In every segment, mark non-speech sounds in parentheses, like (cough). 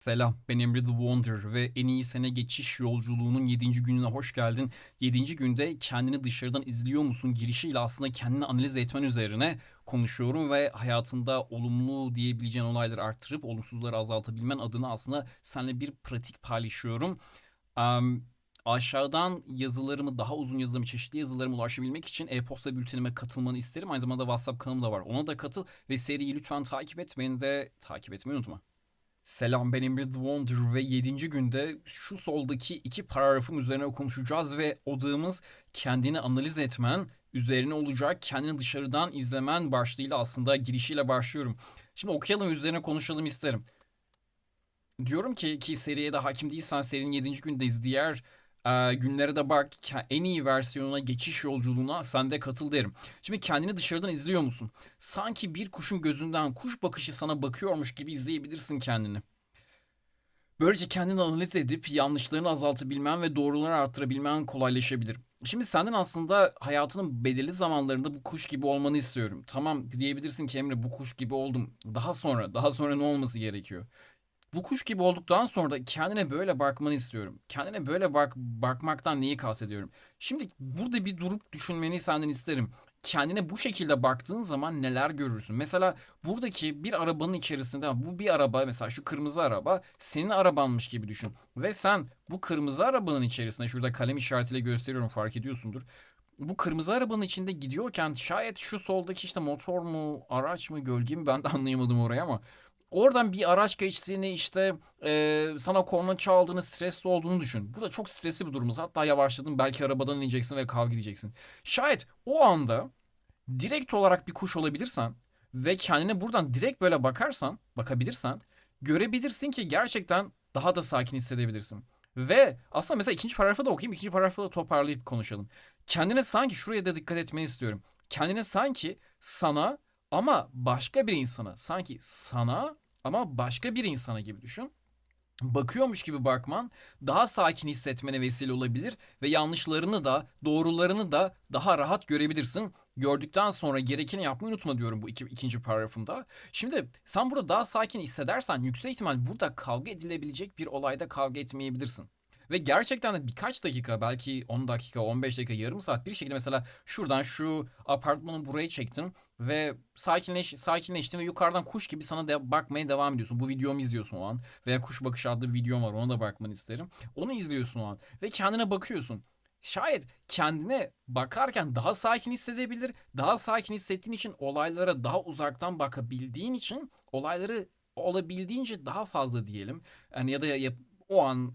Selam, ben Emre The Wonder ve en iyi sene geçiş yolculuğunun 7. gününe hoş geldin. 7. günde kendini dışarıdan izliyor musun girişiyle aslında kendini analiz etmen üzerine konuşuyorum ve hayatında olumlu diyebileceğin olayları arttırıp olumsuzları azaltabilmen adına aslında seninle bir pratik paylaşıyorum. Am, aşağıdan yazılarımı, daha uzun yazılarımı, çeşitli yazılarıma ulaşabilmek için e-posta bültenime katılmanı isterim. Aynı zamanda WhatsApp kanalım da var. Ona da katıl ve seriyi lütfen takip et. Beni de takip etmeyi unutma. Selam ben Emre The Wonder ve 7. günde şu soldaki iki paragrafım üzerine konuşacağız ve odağımız kendini analiz etmen üzerine olacak. Kendini dışarıdan izlemen başlığıyla aslında girişiyle başlıyorum. Şimdi okuyalım üzerine konuşalım isterim. Diyorum ki ki seriye de hakim değilsen serinin 7. gündeyiz. Diğer e, günlere de bak en iyi versiyonuna geçiş yolculuğuna sen de katıl derim. Şimdi kendini dışarıdan izliyor musun? Sanki bir kuşun gözünden kuş bakışı sana bakıyormuş gibi izleyebilirsin kendini. Böylece kendini analiz edip yanlışlarını azaltabilmen ve doğruları arttırabilmen kolaylaşabilir. Şimdi senden aslında hayatının belirli zamanlarında bu kuş gibi olmanı istiyorum. Tamam diyebilirsin ki Emre bu kuş gibi oldum. Daha sonra, daha sonra ne olması gerekiyor? Bu kuş gibi olduktan sonra da kendine böyle bakmanı istiyorum. Kendine böyle bak bakmaktan neyi kastediyorum? Şimdi burada bir durup düşünmeni senden isterim. Kendine bu şekilde baktığın zaman neler görürsün? Mesela buradaki bir arabanın içerisinde bu bir araba mesela şu kırmızı araba senin arabanmış gibi düşün. Ve sen bu kırmızı arabanın içerisinde şurada kalem işaretiyle gösteriyorum fark ediyorsundur. Bu kırmızı arabanın içinde gidiyorken şayet şu soldaki işte motor mu araç mı gölge mi ben de anlayamadım orayı ama Oradan bir araç geçtiğini işte e, sana korna çaldığını stresli olduğunu düşün. Burada çok stresli bir durumuz. Hatta yavaşladın belki arabadan ineceksin ve kavga edeceksin. Şayet o anda direkt olarak bir kuş olabilirsen ve kendine buradan direkt böyle bakarsan, bakabilirsen görebilirsin ki gerçekten daha da sakin hissedebilirsin. Ve aslında mesela ikinci paragrafı da okuyayım, ikinci paragrafı da toparlayıp konuşalım. Kendine sanki şuraya da dikkat etmeni istiyorum. Kendine sanki sana ama başka bir insana, sanki sana ama başka bir insana gibi düşün bakıyormuş gibi bakman daha sakin hissetmene vesile olabilir ve yanlışlarını da doğrularını da daha rahat görebilirsin. Gördükten sonra gerekeni yapmayı unutma diyorum bu iki, ikinci paragrafımda. Şimdi sen burada daha sakin hissedersen yüksek ihtimal burada kavga edilebilecek bir olayda kavga etmeyebilirsin. Ve gerçekten de birkaç dakika belki 10 dakika 15 dakika yarım saat bir şekilde mesela şuradan şu apartmanı buraya çektin ve sakinleş, sakinleştin ve yukarıdan kuş gibi sana de bakmaya devam ediyorsun. Bu videomu izliyorsun o an veya kuş bakışı adlı bir videom var ona da bakmanı isterim. Onu izliyorsun o an ve kendine bakıyorsun. Şayet kendine bakarken daha sakin hissedebilir, daha sakin hissettiğin için olaylara daha uzaktan bakabildiğin için olayları olabildiğince daha fazla diyelim. Yani ya da yap- o an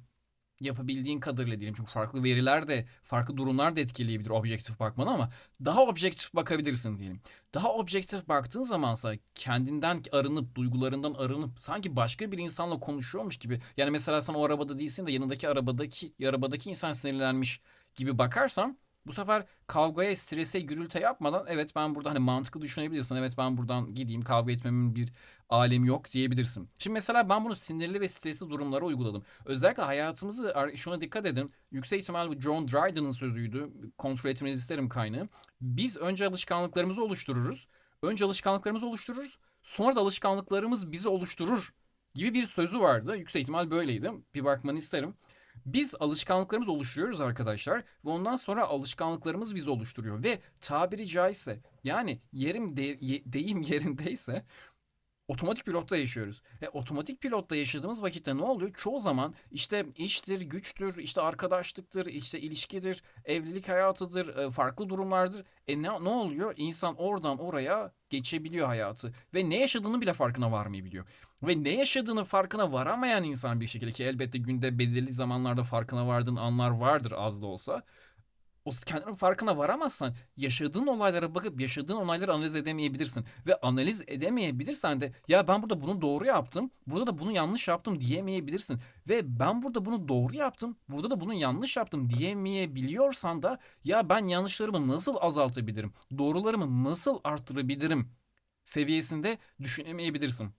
yapabildiğin kadarıyla diyelim. Çünkü farklı veriler de, farklı durumlar da etkileyebilir objektif bakmanı ama daha objektif bakabilirsin diyelim. Daha objektif baktığın zamansa kendinden arınıp, duygularından arınıp sanki başka bir insanla konuşuyormuş gibi. Yani mesela sen o arabada değilsin de yanındaki arabadaki arabadaki insan sinirlenmiş gibi bakarsan bu sefer kavgaya, strese, gürültü yapmadan evet ben burada hani mantıklı düşünebilirsin. Evet ben buradan gideyim kavga etmemin bir alemi yok diyebilirsin. Şimdi mesela ben bunu sinirli ve stresli durumlara uyguladım. Özellikle hayatımızı şuna dikkat edin. Yüksek ihtimal bu John Dryden'ın sözüydü. Kontrol etmenizi isterim kaynağı. Biz önce alışkanlıklarımızı oluştururuz. Önce alışkanlıklarımızı oluştururuz. Sonra da alışkanlıklarımız bizi oluşturur gibi bir sözü vardı. Yüksek ihtimal böyleydi. Bir bakmanı isterim. Biz alışkanlıklarımızı oluşturuyoruz arkadaşlar ve ondan sonra alışkanlıklarımız bizi oluşturuyor. Ve tabiri caizse yani yerim de, ye- deyim (laughs) yerindeyse otomatik pilotta yaşıyoruz. E, otomatik pilotta yaşadığımız vakitte ne oluyor? Çoğu zaman işte iştir, güçtür, işte arkadaşlıktır, işte ilişkidir, evlilik hayatıdır, e, farklı durumlardır. E ne, ne oluyor? İnsan oradan oraya geçebiliyor hayatı ve ne yaşadığını bile farkına varmayabiliyor. Ve ne yaşadığını farkına varamayan insan bir şekilde ki elbette günde belirli zamanlarda farkına vardığın anlar vardır az da olsa o kendinin farkına varamazsan yaşadığın olaylara bakıp yaşadığın olayları analiz edemeyebilirsin. Ve analiz edemeyebilirsen de ya ben burada bunu doğru yaptım, burada da bunu yanlış yaptım diyemeyebilirsin. Ve ben burada bunu doğru yaptım, burada da bunu yanlış yaptım diyemeyebiliyorsan da ya ben yanlışlarımı nasıl azaltabilirim, doğrularımı nasıl arttırabilirim seviyesinde düşünemeyebilirsin.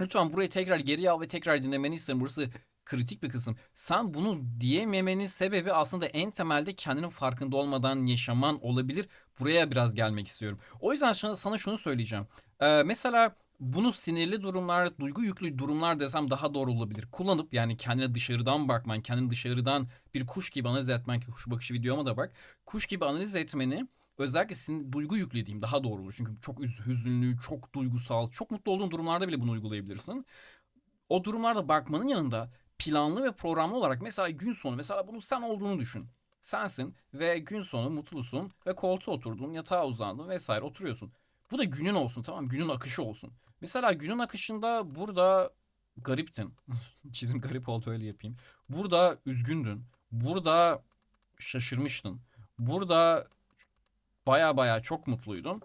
Lütfen burayı tekrar geri al ve tekrar dinlemeni isterim. Burası kritik bir kısım. Sen bunu diyememenin sebebi aslında en temelde kendinin farkında olmadan yaşaman olabilir. Buraya biraz gelmek istiyorum. O yüzden sana, şunu söyleyeceğim. Ee, mesela bunu sinirli durumlar, duygu yüklü durumlar desem daha doğru olabilir. Kullanıp yani kendine dışarıdan bakman, kendini dışarıdan bir kuş gibi analiz etmen ki kuş bakışı videoma da bak. Kuş gibi analiz etmeni özellikle sin duygu yüklediğim daha doğru olur. Çünkü çok üz- hüzünlü, çok duygusal, çok mutlu olduğun durumlarda bile bunu uygulayabilirsin. O durumlarda bakmanın yanında planlı ve programlı olarak mesela gün sonu mesela bunu sen olduğunu düşün. Sensin ve gün sonu mutlusun ve koltuğa oturdun, yatağa uzandın vesaire oturuyorsun. Bu da günün olsun tamam? Günün akışı olsun. Mesela günün akışında burada gariptin. (laughs) Çizim garip oldu öyle yapayım. Burada üzgündün. Burada şaşırmıştın. Burada baya baya çok mutluydun.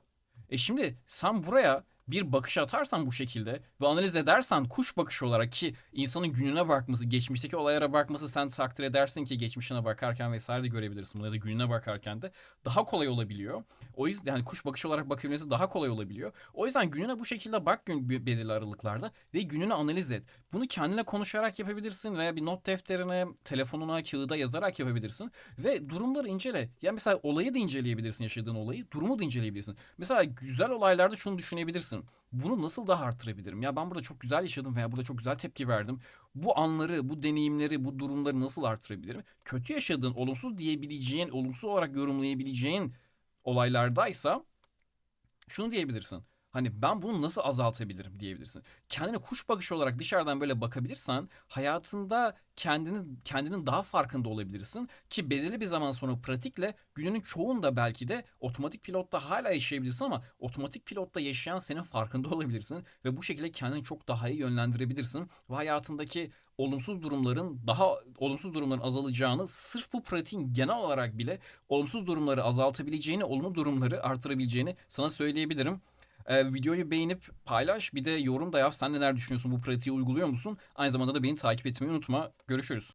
E şimdi sen buraya bir bakış atarsan bu şekilde ve analiz edersen kuş bakışı olarak ki insanın gününe bakması, geçmişteki olaylara bakması sen takdir edersin ki geçmişine bakarken vesaire de görebilirsin ya da gününe bakarken de daha kolay olabiliyor. O yüzden yani kuş bakışı olarak bakabilmesi daha kolay olabiliyor. O yüzden gününe bu şekilde bak gün belirli aralıklarda ve gününü analiz et. Bunu kendine konuşarak yapabilirsin veya bir not defterine, telefonuna, kağıda yazarak yapabilirsin ve durumları incele. Ya mesela olayı da inceleyebilirsin yaşadığın olayı, durumu da inceleyebilirsin. Mesela güzel olaylarda şunu düşünebilirsin. Bunu nasıl daha arttırabilirim? Ya ben burada çok güzel yaşadım veya burada çok güzel tepki verdim. Bu anları, bu deneyimleri, bu durumları nasıl arttırabilirim? Kötü yaşadığın, olumsuz diyebileceğin, olumsuz olarak yorumlayabileceğin olaylardaysa şunu diyebilirsin. Hani ben bunu nasıl azaltabilirim diyebilirsin. Kendine kuş bakışı olarak dışarıdan böyle bakabilirsen hayatında kendini kendinin daha farkında olabilirsin ki belirli bir zaman sonra pratikle gününün çoğunda belki de otomatik pilotta hala yaşayabilirsin ama otomatik pilotta yaşayan senin farkında (laughs) olabilirsin ve bu şekilde kendini çok daha iyi yönlendirebilirsin ve hayatındaki olumsuz durumların daha olumsuz durumların azalacağını sırf bu pratiğin genel olarak bile olumsuz durumları azaltabileceğini, olumlu durumları artırabileceğini sana söyleyebilirim. Ee, videoyu beğenip paylaş bir de yorum da yap. Sen neler düşünüyorsun bu pratiği uyguluyor musun? Aynı zamanda da beni takip etmeyi unutma. Görüşürüz.